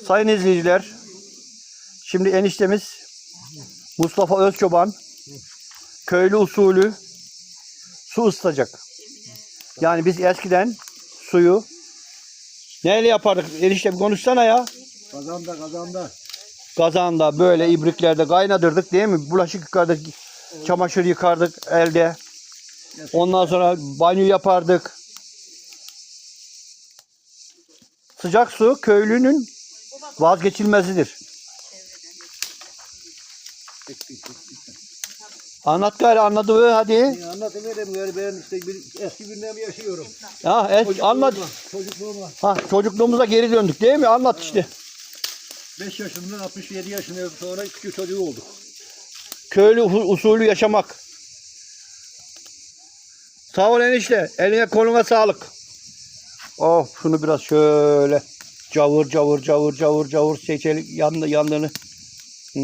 Sayın izleyiciler, şimdi eniştemiz Mustafa Özçoban köylü usulü su ısıtacak. Yani biz eskiden suyu neyle yapardık? Enişte bir konuşsana ya. Kazanda kazanda. Kazanda böyle ibriklerde kaynatırdık değil mi? Bulaşık yıkardık, çamaşır yıkardık elde. Ondan sonra banyo yapardık. Sıcak su köylünün vazgeçilmezidir. Anlat gari anladı hadi. Ya Anlatıvereyim yani ben işte bir eski gündemi yaşıyorum. Ha, es- anlat. Çocukluğuma Ha, çocukluğumuza geri döndük değil mi? Anlat işte. 5 yaşından 67 yaşına sonra küçük çocuğu olduk. Köylü usulü yaşamak. Sağ ol enişte. Eline koluna sağlık. Oh şunu biraz şöyle cavur cavur cavur cavur cavur seçelim yandı yandığını. Hı.